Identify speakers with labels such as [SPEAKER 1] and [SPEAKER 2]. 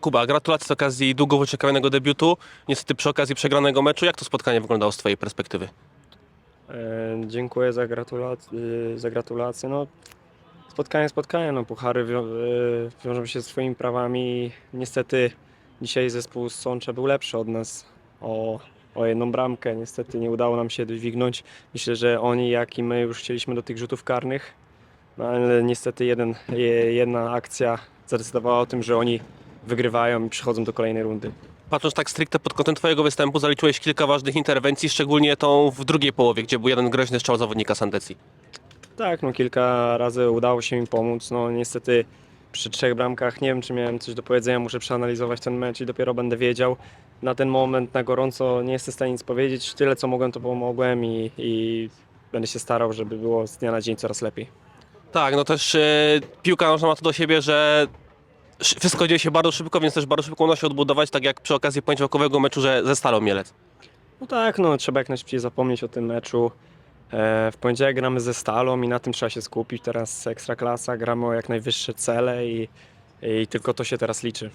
[SPEAKER 1] Kuba, gratulacje z okazji długo wyczekiwanego debiutu. Niestety przy okazji przegranego meczu. Jak to spotkanie wyglądało z Twojej perspektywy?
[SPEAKER 2] E, dziękuję za, gratulac- y, za gratulacje. No, spotkanie, spotkanie. No, puchary wią- y, wiążą się swoimi prawami. Niestety dzisiaj zespół z Sącza był lepszy od nas o, o jedną bramkę. Niestety nie udało nam się dźwignąć. Myślę, że oni, jak i my już chcieliśmy do tych rzutów karnych. No, ale niestety jeden, je- jedna akcja zadecydowała o tym, że oni wygrywają i przechodzą do kolejnej rundy.
[SPEAKER 1] Patrząc tak stricte pod kątem Twojego występu, zaliczyłeś kilka ważnych interwencji, szczególnie tą w drugiej połowie, gdzie był jeden groźny strzał zawodnika Sandecji.
[SPEAKER 2] Tak, no kilka razy udało się mi pomóc. No niestety przy trzech bramkach nie wiem, czy miałem coś do powiedzenia. Muszę przeanalizować ten mecz i dopiero będę wiedział. Na ten moment, na gorąco nie jestem w stanie nic powiedzieć. Tyle co mogłem, to pomogłem i, i będę się starał, żeby było z dnia na dzień coraz lepiej.
[SPEAKER 1] Tak, no też e, piłka nożna ma to do siebie, że wszystko dzieje się bardzo szybko, więc też bardzo szybko można się odbudować, tak jak przy okazji poniedziałkowego meczu, że ze Stalą Mielec.
[SPEAKER 2] No tak, no trzeba jak najszybciej zapomnieć o tym meczu. E, w poniedziałek gramy ze Stalą i na tym trzeba się skupić. Teraz Ekstraklasa, gramy o jak najwyższe cele i, i tylko to się teraz liczy.